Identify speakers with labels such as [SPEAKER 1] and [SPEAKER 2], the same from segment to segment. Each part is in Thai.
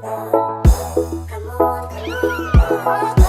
[SPEAKER 1] come on, come on,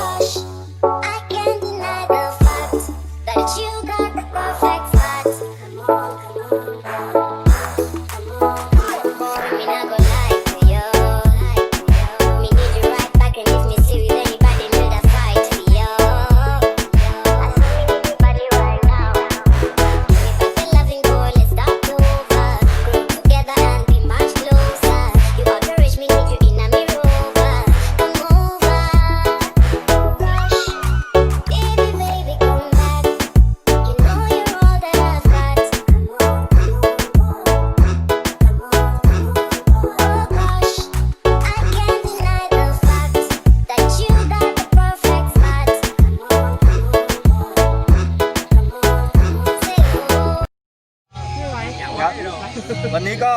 [SPEAKER 2] วันนี้ก็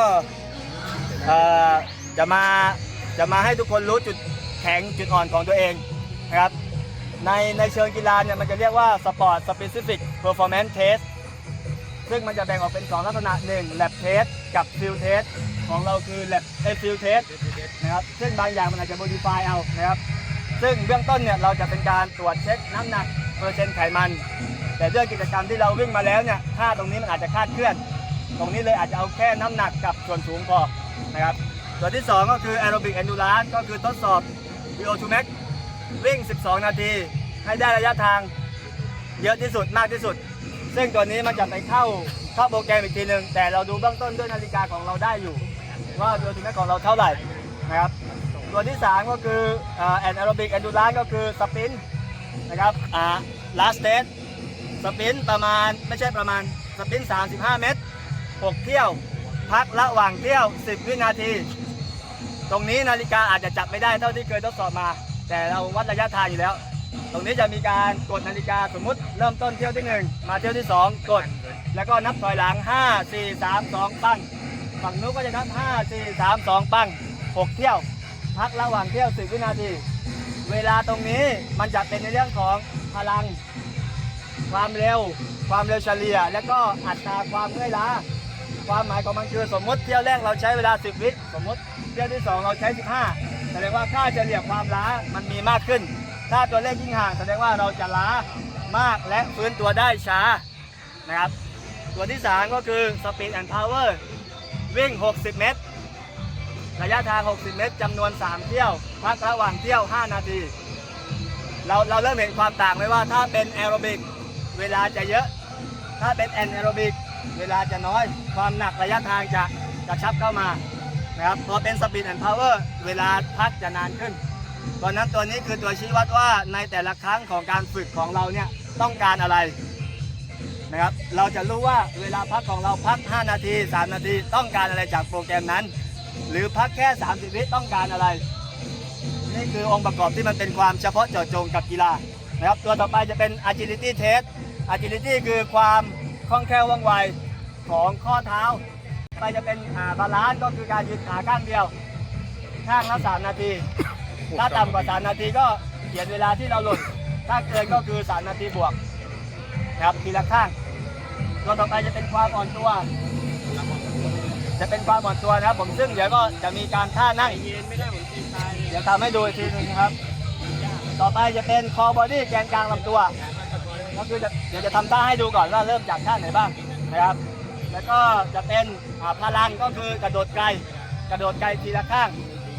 [SPEAKER 2] จะมาจะมาให้ทุกคนรู้จุดแข็งจุดอ่อนของตัวเองนะครับในในเชิงกีฬาเนี่ยมันจะเรียกว่า Sport Specific Performance Test ซึ่งมันจะแบ่งออกเป็น 2 ลักษณะ 1 Lab Test กับ Field Test ของเราคือ Lab เอ้ย Field Test นะครับซึ่งบางอย่างมันอาจจะ modify เอานะครับซึ่งเบื้องต้นเนี่ยเราจะเป็นการตรวจเช็คน้ำหนักเปอร์เซ็นต์ไขมัน แต่ด้วยกิจกรรมที่เราวิ่งมาแล้วเนี่ยค่าตรงนี้มันอาจจะคาดเคลื่อน ตรงนี้เลยอาจจะเอาแค่น้ำหนักกับส่วนสูงพอนะครับส่วนที่ 2 ก็คือ aerobic endurance ก็คือทดสอบ VO2 max วิ่ง 12 นาที ให้ได้ระยะทางเยอะที่สุดมากที่สุด ซึ่งตัวนี้มันจะไปเข้าเข้าโปรแกรมอีกทีหนึ่งแต่เราดูเบื้องต้นด้วยนาฬิกาของเราได้อยู่ ว่า VO2 max ของเราเท่าไหร่นะครับตัวที่ 3 ก็คือแอ่า anaerobic endurance ก็คือสปินนะครับอ่า last stage สปินประมาณไม่ใช่ประมาณสปิน35 เมตร 6 เที่ยว พักระหว่างเที่ยว 10 วินาที ตรงนี้นาฬิกาอาจจะจับไม่ได้เท่าที่เคยทดสอบมา แต่เราวัดระยะทางอยู่แล้ว ตรงนี้จะมีการกดนาฬิกาสมมุติเริ่มต้นเที่ยวที่ 1 มาเที่ยวที่ 2 กด แล้วก็นับถอยหลัง 5 4 3 2 ปั้งฝั่งนู้นก็จะนับ 5 4 3 2 ปั้ง 6 เที่ยว พักระหว่างเที่ยว 10 วินาที เวลาตรงนี้มันจะเป็นในเรื่องของพลัง ความเร็ว ความเร็วเฉลี่ย และก็อัตราความเมื่อยล้า ความหมายของมันคือสมมติเที่ยวแรกเราใช้เวลา 10 วิสมมติเที่ยวที่ 2 เราใช้ 15 แสดงว่าค่าเฉลี่ยความล้ามันมีมากขึ้น ถ้าตัวเลขยิ่งห่างแสดงว่าเราจะล้ามากและฟื้นตัวได้ช้านะครับ ตัวที่ 3 ก็คือ Speed and Power วิ่ง 60 เมตร ระยะทาง 60 เมตรจำนวน 3 เที่ยวพักระหว่างเที่ยว 5 นาที เราเราเริ่มเห็นความต่างไหมว่าถ้าเป็นแอโรบิกเวลาจะเยอะ ถ้าเป็นแอนแอโรบิก เวลาจะน้อย ความหนักระยะทางจะกระชับเข้ามานะครับพอเป็นสปีดแอนด์พาวเวอร์เวลาพักจะนานขึ้นตอนนั้นตัวนี้คือตัวชี้วัดว่าในแต่ละครั้งของการฝึกของเราเนี่ยต้องการอะไรนะครับเราจะรู้ว่าเวลาพักของเราพัก 5 นาที 3 นาทีต้องการอะไรจากโปรแกรมนั้น หรือพักแค่ 30 วิต้องการอะไร นี่คือองค์ประกอบที่มันเป็นความเฉพาะเจาะจงกับกีฬานะครับตัวต่อไปจะเป็น agility test agility คือความ คล่องแคล่วว่องไวของข้อเท้า ไปจะเป็นบาลานซ์ก็คือการยืนขาข้างเดียวข้างละ3นาที ถ้าต่ำกว่า3นาทีก็เขียนเวลาที่เราหลุดถ้าเกินก็คือ3นาทีบวกนะครับทีละข้างตัวต่อไปจะเป็นความอ่อนตัว จะเป็นความอ่อนตัวนะครับ ผมซึ่งเดี๋ยวก็จะมีการท่านั่งเดี๋ยวทำให้ดูอีกทีหนึงนะครับ ต่อไปจะเป็นคอบอดี้แกนกลางลำตัว ก็คือจะเดี๋ยวจะทำท่าให้ดูก่อนว่าเริ่มจากท่าไหนบ้างนะครับ แล้วก็จะเป็นพลังก็คือกระโดดไกล กระโดดไกลทีละข้าง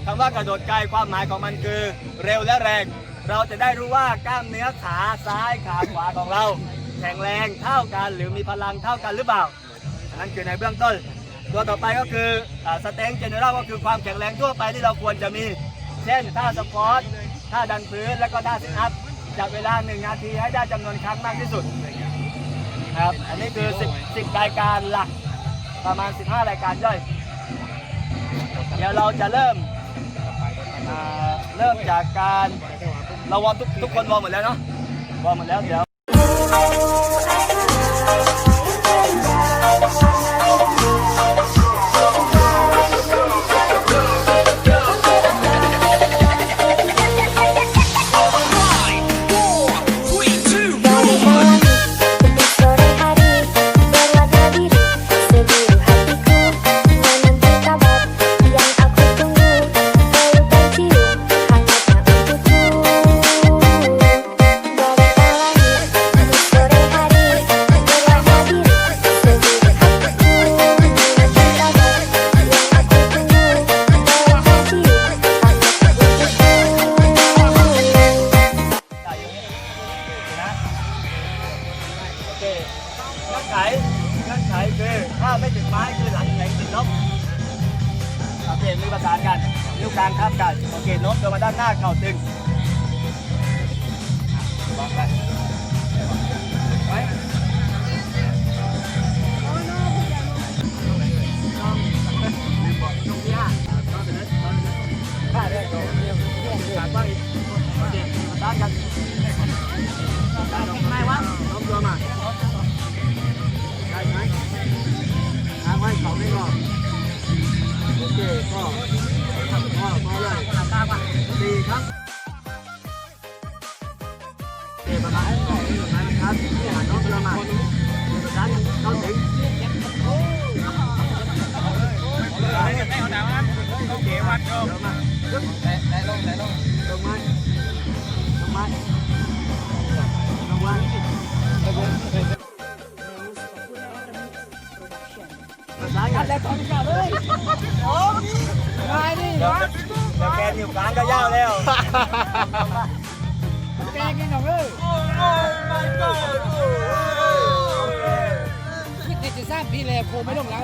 [SPEAKER 2] คำว่ากระโดดไกลความหมายของมันคือเร็วและแรง เราจะได้รู้ว่ากล้ามเนื้อขาซ้ายขาขวาของเรา แข็งแรงเท่ากันหรือมีพลังเท่ากันหรือเปล่านนั้นคือในเบื้องต้น ตัวต่อไปก็คือสเต็งเจเนอเรลก็คือความแข็งแรงทั่วไปที่เราควรจะมี เช่นท่าสควอตท่าดันพื้น แล้วก็ท่าซิทอัพ จับเวลา1นาทีให้ได้จำนวนครั้งมากที่สุดครับ อันนี้คือ10 10รายการหลักประมาณ 15 รายการย่อย เดี๋ยวเราจะเริ่มเริ่มจากการเราวอร์มทุกทุกคนวอร์มหมดแล้วเนาะวอร์มหมดแล้วเดี๋ยว หลังแข็งติดลบโอเคมือประสานกันนิ้วกลางทับกันโอเคโน้มตัวมาด้านหน้าเข่าตึงวางไปไว้ข้าได้โดนเดียวกลางบ้างอีกโอเคประสานกันไม่วะ วัดก็มาได้ลงได้ลงลงมาลงมาลงมาภาษากันแล้วตอนนี้เลยโอ้ยง่ายดิวะแล้วแกอยู่กลางก็ยาวแล้ว
[SPEAKER 3] แกกินของเออคิดในจะสร้างปีแล้วโคไม่ลงแล้ว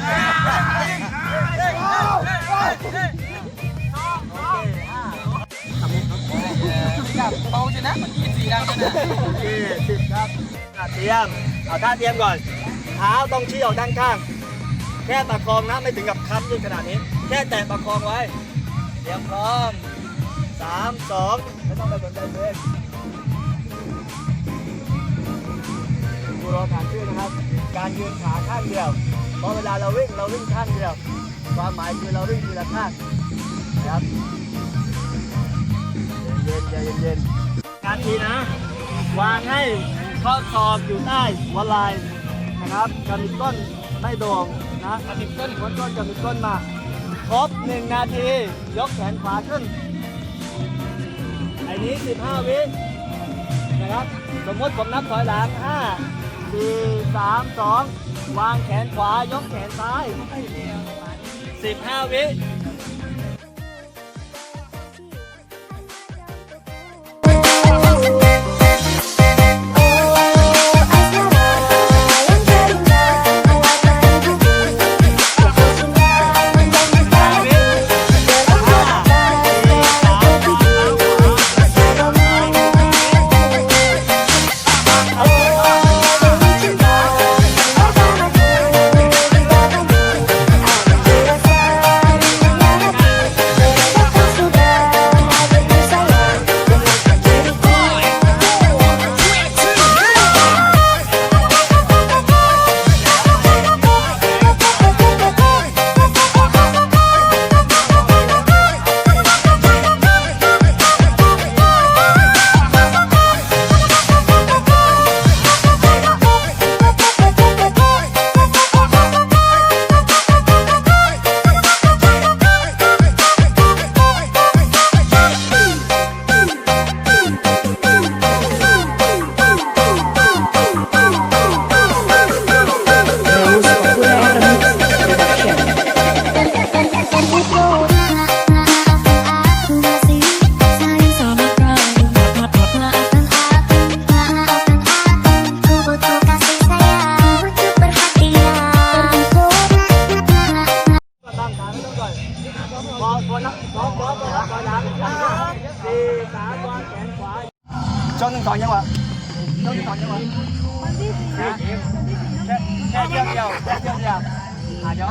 [SPEAKER 3] เต
[SPEAKER 2] รียม เอาท่าเตรียมก่อน เท้าต้องชี้ออกด้านข้าง แค่ประคองนะไม่ถึงกับคับยิ่งขนาดนี้ แค่แตะประคองไว้ เตรียมพร้อมสามสองไม่ต้องไปสนใจเองดูรอฐานชื่อนะครับ การยืนขาข้างเดียวพราะเวลาเราวิ่งเราวิ่งข้างเดียว ความหมายคือเราวิ่งทีละข้างครับเย็นๆใจเย็นๆการทีนะ วางให้ ข้อศอกอยู่ใต้หัวไหล่นะครับกำมิดก้นไม่โด่งนะกำมิดก้นหัวก้นกำมิดก้นมา ครบหนึ่งนาที ยกแขนขวาขึ้น ไอ้นี้ 15 วินะครับ สมมติผมนับถอยหลัง 5 4 3 2 วางแขนขวา ยกแขนซ้าย 15 วิ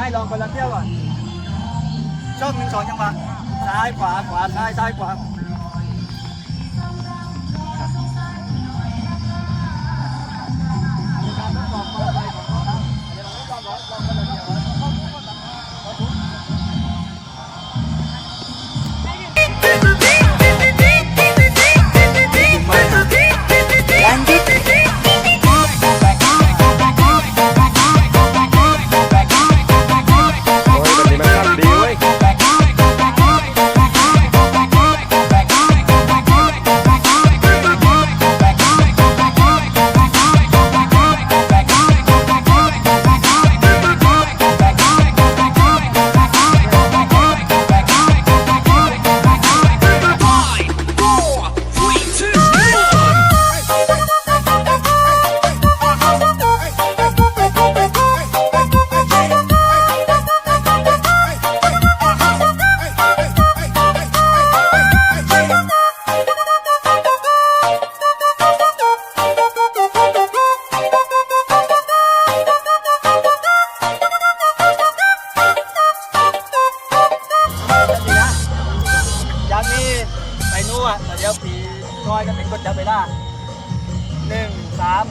[SPEAKER 2] ให้ลองคนละเที่ยวก่อนช่องหนึ่งสองยังวะซ้ายขวาขวาซ้ายซ้ายขวา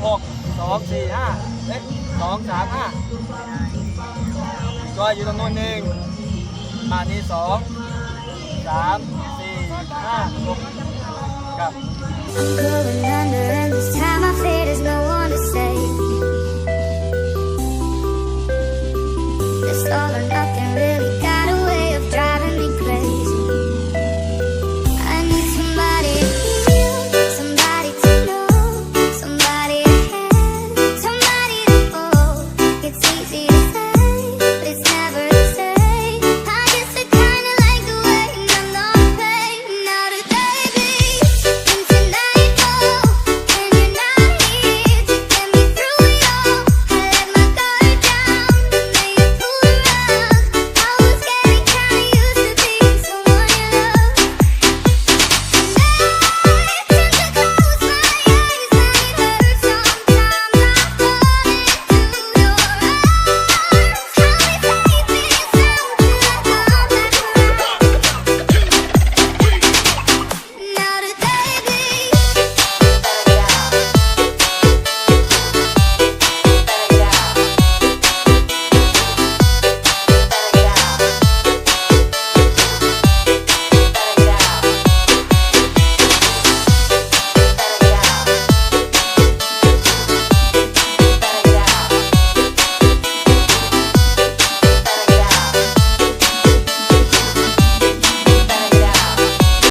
[SPEAKER 2] องสี่ห้าเอ๊ะสองสามห้าจอยอยู่ตรงนู้นหนึ่งมานี่สองสามสี่ห้าหกครับ
[SPEAKER 1] I'm going under, and this time I fear there's no one to save me. This all or nothing really got